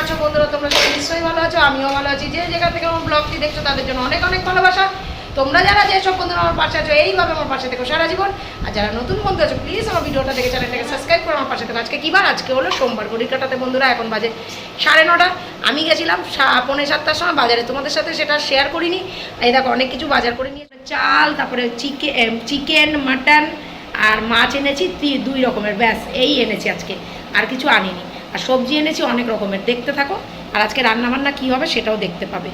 আছো বন্ধুরা? তোমরা সবাই নিশ্চয়ই ভালো আছো, আমিও ভালো আছি। যে যেখান থেকে আমার ব্লগটি দেখছ, তাদের জন্য অনেক অনেক ভালোবাসা। তোমরা যারা যেসব বন্ধুরা আমার পাশে আছো, এইভাবে আমার পাশে থেকো সারা জীবন। আর যারা নতুন বন্ধু আছো প্লিজ আমার ভিডিওটা দেখে চ্যানেলটাকে সাবস্ক্রাইব করে আমার পাশে থেকো। আজকে কী বার? আজকে হলো সোমবার ঘড়ি বন্ধুরা, এখন বাজে সাড়ে নটা। আমি গেছিলাম পৌনে সাতটার সময় বাজারে। তোমাদের সাথে সেটা শেয়ার করিনি। এই দেখো, অনেক কিছু বাজার করে নিয়ে চাল, তারপরে চিকেন চিকেন, মাটন আর মাছ এনেছি দুই রকমের। ব্যাস, এই এনেছি আজকে। আর কিছু আনিনি। আর সবজি এনেছি, অনেক রকমের। দেখতে থাকো। আর আজকে রান্নাবান্না কী হবে সেটাও দেখতে পাবে।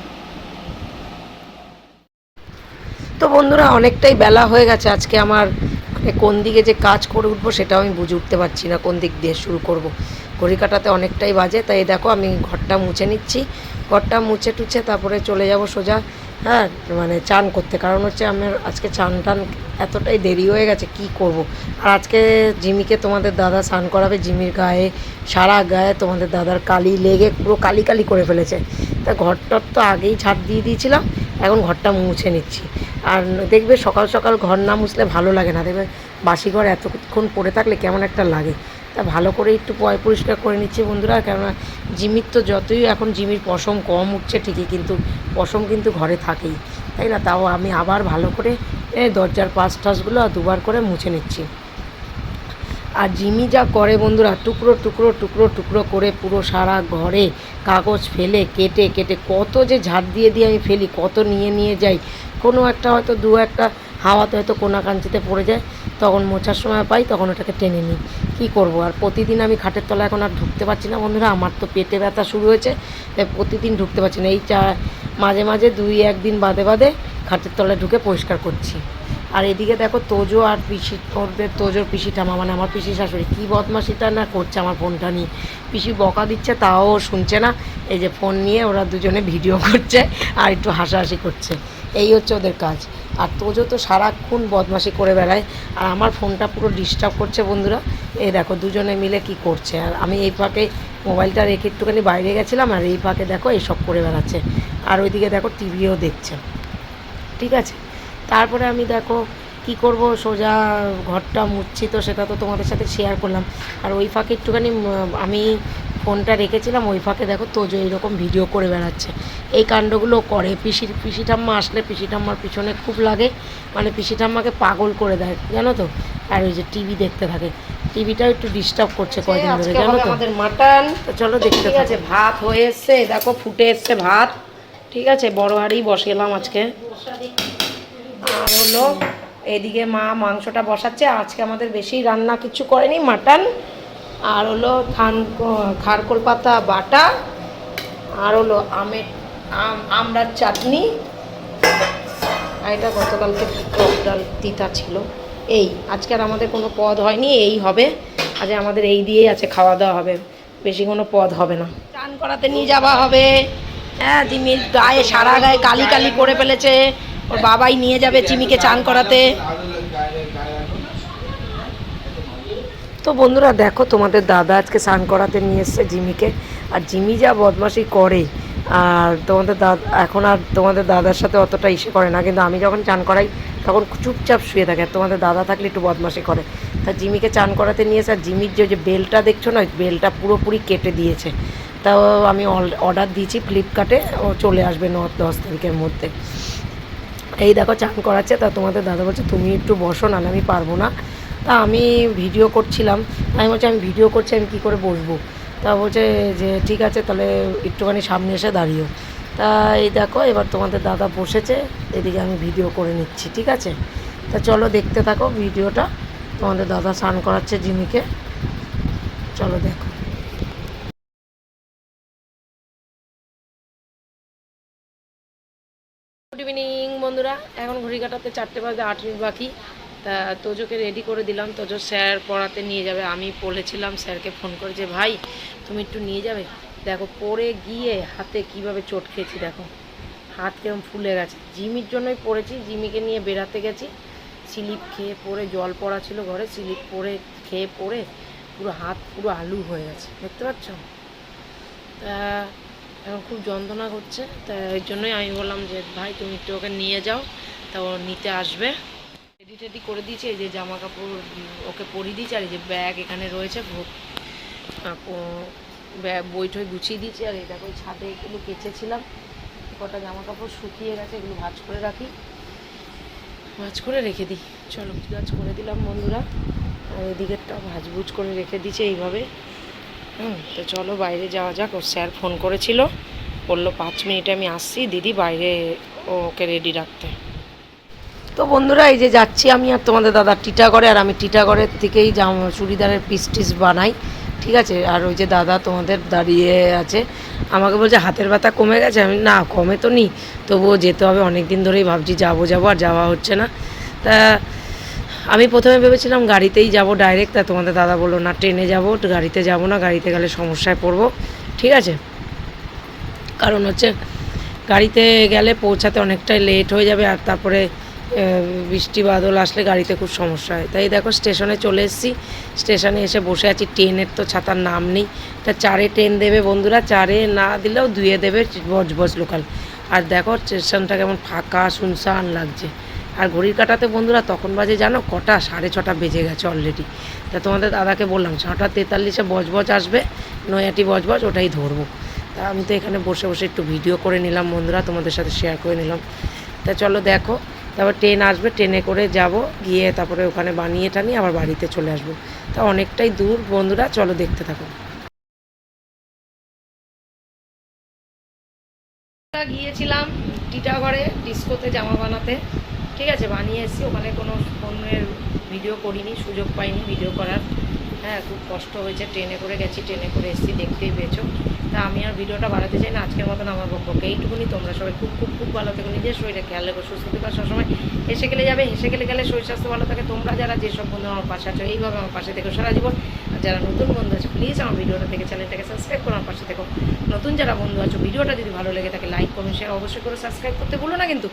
তো বন্ধুরা, অনেকটাই বেলা হয়ে গেছে। আজকে আমার মানে কোন দিকে যে কাজ করে উঠবো সেটাও আমি বুঝে উঠতে পারছি না, কোন দিক দিয়ে শুরু করব। ঘড়ি কাটাতে অনেকটাই বাজে, তাই দেখো আমি ঘরটা মুছে নিচ্ছি। ঘরটা মুছে টুছে তারপরে চলে যাব সোজা হ্যাঁ মানে চান করতে। কারণ হচ্ছে আমার আজকে চান টান এতটাই দেরি হয়ে গেছে, কি করব। আর আজকে জিমিকে তোমাদের দাদা স্নান করাবে, জিমির গায়ে, সারা গায়ে তোমাদের দাদার কালি লেগে পুরো কালি কালি করে ফেলেছে। তা ঘরটার তো আগেই ছাদ দিয়ে দিয়েছিলাম, এখন ঘরটা মুছে নিচ্ছি। আর দেখবে সকাল সকাল ঘর না মুছলে ভালো লাগে না, দেখবে বাসি ঘর এতক্ষণ পড়ে থাকলে কেমন একটা লাগে। তা ভালো করে একটু পয় পরিষ্কার করে নিচ্ছে বন্ধুরা, কেননা জিমির তো যতই এখন জিমির পশম কম উঠছে ঠিকই, কিন্তু পশম কিন্তু ঘরে থাকেই। তাই না? তাও আমি আবার ভালো করে দরজার পাশ টাশগুলো দুবার করে মুছে নিচ্ছি। আর জিমি যা করে বন্ধুরা, টুকরো টুকরো টুকরো টুকরো করে পুরো সারা ঘরে কাগজ ফেলে কেটে কেটে কত যে ঝাড় দিয়ে দিয়ে আমি ফেলি, কত নিয়ে নিয়ে যাই। কোনো একটা হয়তো দু একটা হাওয়াতে হয়তো কোনা কাঞ্চিতে পড়ে যায় তখন মোছার সময় পাই, তখন ওটাকে টেনে নিই। কী করব? আর প্রতিদিন আমি খাটের তলায় এখন আর ঢুকতে পারছি না বন্ধুরা, আমার তো পেটে ব্যথা শুরু হয়েছে, তাই প্রতিদিন ঢুকতে পারছি না। এই চা, মাঝে মাঝে দুই, একদিন বাদে বাদে খাটের তলায় ঢুকে পরিষ্কার করছি। আর এদিকে দেখো তোজো আর পিসি, ওদের তোজোর পিসি ঠামা মানে আমার পিসি শাশুড়ি, কী বদমাসিটা না করছে আমার ফোনটা নিয়ে। পিসি বকা দিচ্ছে, তাও শুনছে না। এই যে ফোন নিয়ে ওরা দুজনে ভিডিও করছে আর একটু হাসাহাসি করছে। এই হচ্ছে ওদের কাজ। আর তোজো তো সারাক্ষণ বদমাসি করে বেড়ায়, আর আমার ফোনটা পুরো ডিস্টার্ব করছে বন্ধুরা। এই দেখো, দুজনে মিলে কি করছে। আর আমি এই ফাঁকে মোবাইলটা রেখে একটুখানি বাইরে গেছিলাম, আর এই ফাঁকে দেখো এইসব করে বেড়াচ্ছে। আর ওইদিকে দেখো টিভিও দেখছে। ঠিক আছে? তারপরে আমি দেখো কি করব, সোজা ঘরটা মুছছি তো, সেটা তো তোমাদের সাথে শেয়ার করলাম। আর ওই ফাঁকে একটুখানি আমি ফোনটা রেখেছিলাম ওই ফাঁকে দেখো তোজো এইরকম ভিডিও করে বেড়াচ্ছে। এই কাণ্ডগুলো করে পিসির পিসি ঠাম্মা আসলে পিসি ঠাম্মার পিছনে খুব লাগে। মানে পিসি ঠাম্মাকে পাগল করে দেয় জানো তো? আর ওই যে টিভি দেখতে থাকে। টিভিটাও একটু ডিস্টার্ব করছে কয়দিন ধরে জানো তো? আমাদের মাটন তো চলো দেখতে ঠিক আছে ভাত হয়ে এসছে দেখো ফুটে এসছে ভাত। ঠিক আছে বড় হাড়ি বসালাম আজকে। আর হলো এদিকে মা মাংসটা বসাচ্ছে আজকে আমাদের বেশি রান্না কিছু করেনি মাটন আর হলো থান খারকোল পাতা, বাটা, আর হলো আমের, আম আমড়ার চাটনি। আর এটা গতকালকে ডাল তিতা ছিল। এই, আজকে আর আমাদের কোনো পদ হয়নি, এই হবে। আজ আমাদের এই দিয়েই আছে, খাওয়া দাওয়া হবে। বেশি কোনো পদ হবে না। চান করাতে নিয়ে যাওয়া হবে। হ্যাঁ জিমির গায়ে সারা গায়ে কালি কালি করে ফেলেছে। ওর বাবাই নিয়ে যাবে চিমিকে চান করাতে। তো বন্ধুরা দেখো, তোমাদের দাদা আজকে স্নান করাতে নিয়ে এসছে জিমিকে। আর জিমি যা বদমাশি করে, আর তোমাদের দাদা এখন আর তোমাদের দাদার সাথে অতটা ইসে করে না। কিন্তু আমি যখন চান করাই, তখন চুপচাপ শুয়ে থাকে। আর তোমাদের দাদা থাকলে একটু বদমাশি করে। তা জিমিকে চান করাতে নিয়ে এসে, আর জিমির যে বেলটা দেখছ না বেলটা পুরোপুরি কেটে দিয়েছে। তাও আমি অর্ডার দিয়েছি ফ্লিপকার্টে, ও চলে আসবে ন, দশ তারিখের মধ্যে। এই দেখো, চান করাচ্ছে। তা তোমাদের দাদা বলছে, তুমি একটু বসো, নাহলে আমি পারব না। তা আমি ভিডিও করছিলাম। আমি বলছি, আমি ভিডিও করছি, আমি কী করে বসবো? তা বলছে যে, ঠিক আছে, তাহলে একটুখানি সামনে এসে দাঁড়িও। তা এই দেখো, এবার তোমাদের দাদা বসেছে, এদিকে আমি ভিডিও করে নিচ্ছি, ঠিক আছে? তা চলো দেখতে থাকো ভিডিওটা তোমাদের দাদা স্নান করাচ্ছে জিমিকে। চলো দেখো। গুড ইভিনিং বন্ধুরা। এখন ঘড়ি কাটাতে চারটে বাজে আট মিনিট বাকি। তা তোজোকে রেডি করে দিলাম। তোজো স্যার পড়াতে নিয়ে যাবে। আমি বলেছিলাম স্যারকে ফোন করে যে, ভাই, তুমি একটু নিয়ে যাবে? দেখো, পড়ে গিয়ে হাতে কীভাবে চোট খেয়েছি, দেখো। হাত কেমন ফুলে গেছে। জিমির জন্যই পড়েছি। জিমিকে নিয়ে বেড়াতে গেছি। স্লিপ খেয়ে পড়ে, জল পড়া ছিল ঘরে। স্লিপ পরে খেয়ে পড়ে পুরো হাত পুরো আলু হয়ে গেছে। দেখতে পাচ্ছ? তা এখন খুব যন্ত্রণা করছে। তা এই জন্যই আমি বললাম যে, ভাই, তুমি একটু ওকে নিয়ে যাও। তা ও নিতে আসবে। রেডি টেডি করে দিয়েছি, এই যে জামা কাপড় ওকে পরিয়ে দিয়েছি, আর এই যে ব্যাগ এখানে রয়েছে বই টই গুছিয়ে দিয়েছি, আর দেখো ওই ছাদে এগুলো কেচেছিলাম। কটা জামা কাপড় শুকিয়ে গেছে, এগুলো ভাজ করে রাখি। ভাজ করে রেখে দিই। চলো, ভাজ করে দিলাম বন্ধুরা। আর এদিকেরটা ভাজভুজ করে রেখে দিয়েছে এইভাবে। হুম, তো চলো বাইরে যাওয়া যাক। ওর স্যার ফোন করেছিল। বলল, পাঁচ মিনিটে আমি আসছি। দিদি বাইরে ওকে রেডি রাখতে। তো বন্ধুরা, এই যে যাচ্ছি আমি আর তোমাদের দাদা টিটাগড়ে আর আমি টিটাগড়ের থেকেই জামা চুড়িদারের পিস টিস বানাই, ঠিক আছে? আর ওই যে দাদা তোমাদের দাঁড়িয়ে আছে। আমাকে বলছে, হাতের ব্যথা কমে গেছে? আমি, না, কমে তো নি। তবুও যেতে হবে অনেক দিন ধরেই ভাবছি যাব যাব, আর যাওয়া হচ্ছে না। তা আমি প্রথমে ভেবেছিলাম গাড়িতেই যাব ডাইরেক্ট তা তোমাদের দাদা বলল, না, ট্রেনে যাব, গাড়িতে যাব না, গাড়িতে গেলে সমস্যায় পড়ব। ঠিক আছে? কারণ হচ্ছে, গাড়িতে গেলে পৌঁছাতে অনেকটাই লেট হয়ে যাবে, আর তারপরে বৃষ্টি, বাদল আসলে গাড়িতে খুব সমস্যা হয়। তাই দেখো স্টেশনে চলে এসেছি। স্টেশনে এসে বসে আছি। ট্রেনের তো ছাতার নাম নেই। তা চারে ট্রেন দেবে বন্ধুরা। চারে না দিলেও দুয়ে দেবে বজবজ লোকাল। আর দেখো স্টেশনটা কেমন ফাঁকা, শুনশান লাগছে। আর ঘড়ির কাটাতে বন্ধুরা তখন বাজে জানো? কটা? সাড়ে ছটা বেজে গেছে অলরেডি তা তোমাদের দাদাকে বললাম, ছটা তেতাল্লিশে বজবজ আসবে। নয়াটি বজবজ, ওটাই ধরবো। তা আমি তো এখানে বসে বসে একটু ভিডিও করে নিলাম বন্ধুরা, তোমাদের সাথে শেয়ার করে নিলাম। তা চলো দেখো। তারপর ট্রেন আসবে, ট্রেনে করে যাব, গিয়ে তারপরে ওখানে বানিয়ে টানিয়ে আবার বাড়িতে চলে আসব। তা অনেকটাই দূর, বন্ধুরা, চলো দেখতে থাকো। গিয়েছিলাম টিটাগড়ে ডিস্কোতে জামা বানাতে। ঠিক আছে, বানিয়ে এসেছি। ওখানে কোনো ফোনের ভিডিও করিনি, সুযোগ পাইনি ভিডিও করার। হ্যাঁ খুব কষ্ট হয়েছে। ট্রেনে করে গেছি, ট্রেনে করে এসেছি, দেখতেই পেয়েছ। তা আমি আর ভিডিওটা বাড়াতে চাই না, আজকের মতন আমার বক্তব্য এইটুকুনি। তোমরা সবাই খুব খুব খুব ভালো থেকো, নিজের শরীরে খেয়াল রেখো, সুস্থ থেকো। সবসময় হেসে গেলে যাবে, হেসে গেলে গেলে শরীর স্বাস্থ্য ভালো থাকে। তোমরা যারা যেসব বন্ধু আমার পাশে আছো, এইভাবে আমার পাশে থেকো সারা জীবন। আর যারা নতুন বন্ধু আছে প্লিজ আমার ভিডিওটা থেকে চ্যানেলটাকে সাবস্ক্রাইব করো আমার পাশে থেকো। নতুন যারা বন্ধু আছো, ভিডিওটা যদি ভালো লেগে থাকে লাইক কমেন্ট শেয়ার অবশ্যই করে সাবস্ক্রাইব করতে ভুলো না কিন্তু।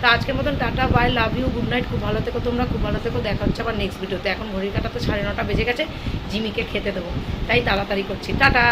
তা আজকের মতন tata, bye, love you, good night, খুব ভালো থেকো, তোমরা খুব ভালো থেকো, দেখা হচ্ছে আবার নেক্সট ভিডিওতে। এখন ঘড়ির কাটা তো সাড়ে নটা বেজে গেছে, জিমিকে খেতে দেবো। তাই তাড়াতাড়ি করছি। টাটা!